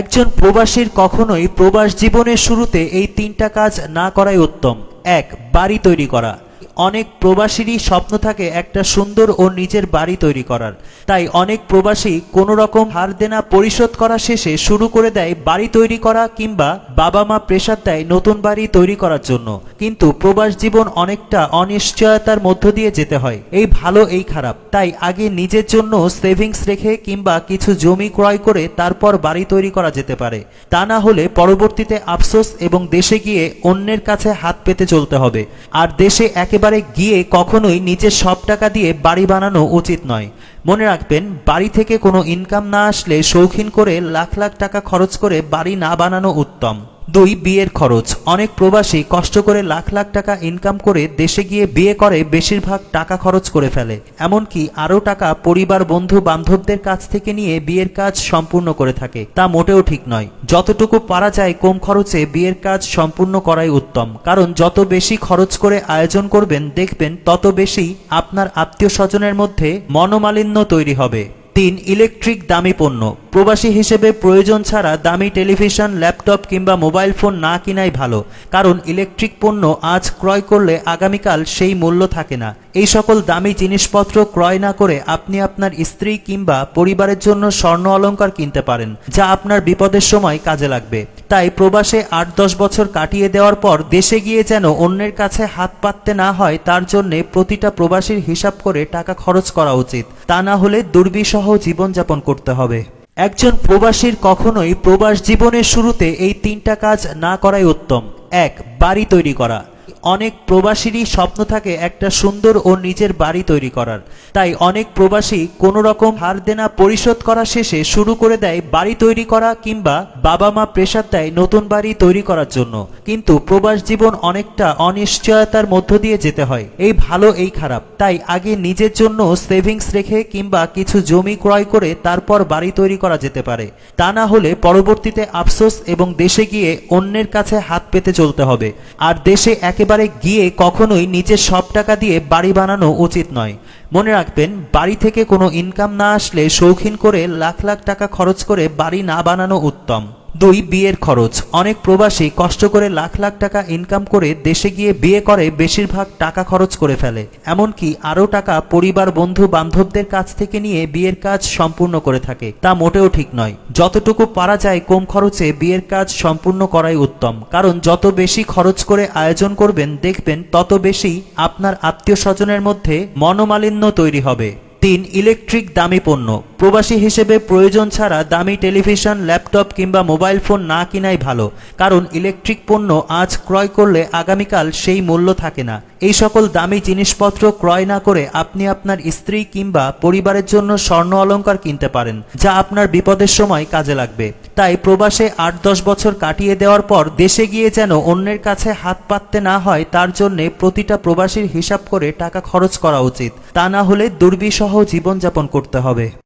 একজন প্রবাসীর কখনোই প্রবাস জীবনের শুরুতে এই তিনটা কাজ না করাই উত্তম। এক, বাড়ি তৈরি করা। অনেক প্রবাসীরই স্বপ্ন থাকে একটা সুন্দর ও নিজের বাড়ি তৈরি করার। তাই অনেক প্রবাসী কোনো রকম হার দেনা পরিশোধ করা শেষে শুরু করে দেয় বাড়ি তৈরি করা কিংবা বাবা মা প্রেশার দেয় নতুন বাড়ি তৈরি করার জন্য। কিন্তু প্রবাস জীবন অনেকটা অনিশ্চয়তার মধ্য দিয়ে যেতে হয়। এই ভালো, এই খারাপ। তাই আগে নিজের জন্য সেভিংস রেখে কিংবা কিছু জমি ক্রয় করে তারপর বাড়ি তৈরি করা যেতে পারে। তা না হলে পরবর্তীতে আফসোস এবং দেশে গিয়ে অন্যের কাছে হাত পেতে চলতে হবে। আর দেশে একেবারে গিয়ে কখনোই নিজের সব টাকা দিয়ে বাড়ি বানানো উচিত নয়। মনে রাখবেন, বাড়ি থেকে কোনো ইনকাম না আসলে শৌখিন করে লাখ লাখ টাকা খরচ করে বাড়ি না বানানো উত্তম। দুই বিয়ের খরচ। অনেক প্রবাসী কষ্ট করে লাখ লাখ টাকা ইনকাম করে দেশে গিয়ে বিয়ে করে, বেশিরভাগ টাকা খরচ করে ফেলে। এমনকি আরও টাকা পরিবার, বন্ধু, বান্ধবদের কাছ থেকে নিয়ে বিয়ের কাজ সম্পূর্ণ করে থাকে। তা মোটেও ঠিক নয়। যতটুকু পারা যায় কম খরচে বিয়ের কাজ সম্পূর্ণ করাই উত্তম। কারণ যত বেশি খরচ করে আয়োজন করবেন, দেখবেন তত বেশি আপনার আত্মীয় স্বজনের মধ্যে মনোমালিন্য তৈরি হবে। তিন ইলেকট্রিক দামি পণ্য। প্রবাসী হিসেবে প্রয়োজন ছাড়া দামি টেলিভিশন, ল্যাপটপ কিংবা মোবাইল ফোন না কিনাই ভালো, কারণ ইলেকট্রিক পণ্য আজ ক্রয় করলে আগামীকাল সেই মূল্য থাকে না। এই সকল দামি জিনিসপত্র ক্রয় না করে আপনি আপনার স্ত্রী কিংবা পরিবারের জন্য স্বর্ণ অলংকার কিনতে পারেন, যা আপনার বিপদের সময় কাজে লাগবে। তাই প্রবাসে আট দশ বছর কাটিয়ে দেওয়ার পর দেশে গিয়ে যেন অন্যের কাছে হাত পাততে না হয়, তার জন্যে প্রতিটা প্রবাসীর হিসাব করে টাকা খরচ করা উচিত। তা না হলে দুর্বিষহ জীবনযাপন করতে হবে। একজন প্রবাসীর কখনোই প্রবাস জীবনের শুরুতে এই তিনটা কাজ না করাই উত্তম। এক, বাড়ি তৈরি করা। অনেক প্রবাসীরই স্বপ্ন থাকে একটা সুন্দর ও নিজের বাড়ি তৈরি করার। তাই অনেক প্রবাসী কোনো রকম হার দেনা পরিশোধ করা শেষে শুরু করে দেয় বাড়ি তৈরি করা কিংবা বাবা মা প্রেশার দেয় নতুন বাড়ি তৈরি করার জন্য। কিন্তু প্রবাস জীবন অনেকটা অনিশ্চয়তার মধ্য দিয়ে যেতে হয়। এই ভালো, এই খারাপ। তাই আগে নিজের জন্য সেভিংস রেখে কিংবা কিছু জমি ক্রয় করে তারপর বাড়ি তৈরি করা যেতে পারে। তা না হলে পরবর্তীতে আফসোস এবং দেশে গিয়ে অন্যের কাছে হাত পেতে চলতে হবে। আর দেশে একেবারে গিয়ে কখনোই নিজের সব টাকা দিয়ে বাড়ি বানানো উচিত নয়। মনে রাখবেন, বাড়ি থেকে কোনো ইনকাম না আসলে শৌখিন করে লাখ লাখ টাকা খরচ করে বাড়ি না বানানো উত্তম। দুই বিয়ের খরচ। অনেক প্রবাসী কষ্ট করে লাখ লাখ টাকা ইনকাম করে দেশে গিয়ে বিয়ে করে বেশিরভাগ টাকা খরচ করে ফেলে। এমনকি আরও টাকা পরিবার, বন্ধু, বান্ধবদের কাছ থেকে নিয়ে বিয়ের কাজ সম্পূর্ণ করে থাকে। তা মোটেও ঠিক নয়। যতটুকু পারা যায় কম খরচে বিয়ের কাজ সম্পূর্ণ করাই উত্তম। কারণ যত বেশি খরচ করে আয়োজন করবেন, দেখবেন তত বেশি আপনার আত্মীয় স্বজনের মধ্যে মনোমালিন্য তৈরি হবে। তিন ইলেকট্রিক দামি পণ্য। প্রবাসী হিসেবে প্রয়োজন ছাড়া দামি টেলিভিশন, ল্যাপটপ কিংবা মোবাইল ফোন না কিনাই ভালো, কারণ ইলেকট্রিক পণ্য আজ ক্রয় করলে আগামীকাল সেই মূল্য থাকে না। এই সকল দামি জিনিসপত্র ক্রয় না করে আপনি আপনার স্ত্রী কিংবা পরিবারের জন্য স্বর্ণ অলংকার কিনতে পারেন, যা আপনার বিপদের সময় কাজে লাগবে। তাই প্রবাসে আট দশ বছর কাটিয়ে দেওয়ার পর দেশে গিয়ে যেন অন্যের কাছে হাত পাততে না হয়, তার জন্য প্রতিটা প্রবাসীর হিসাব করে টাকা খরচ করা উচিত। তা না হলে দুর্বিষহ জীবনযাপন করতে হবে।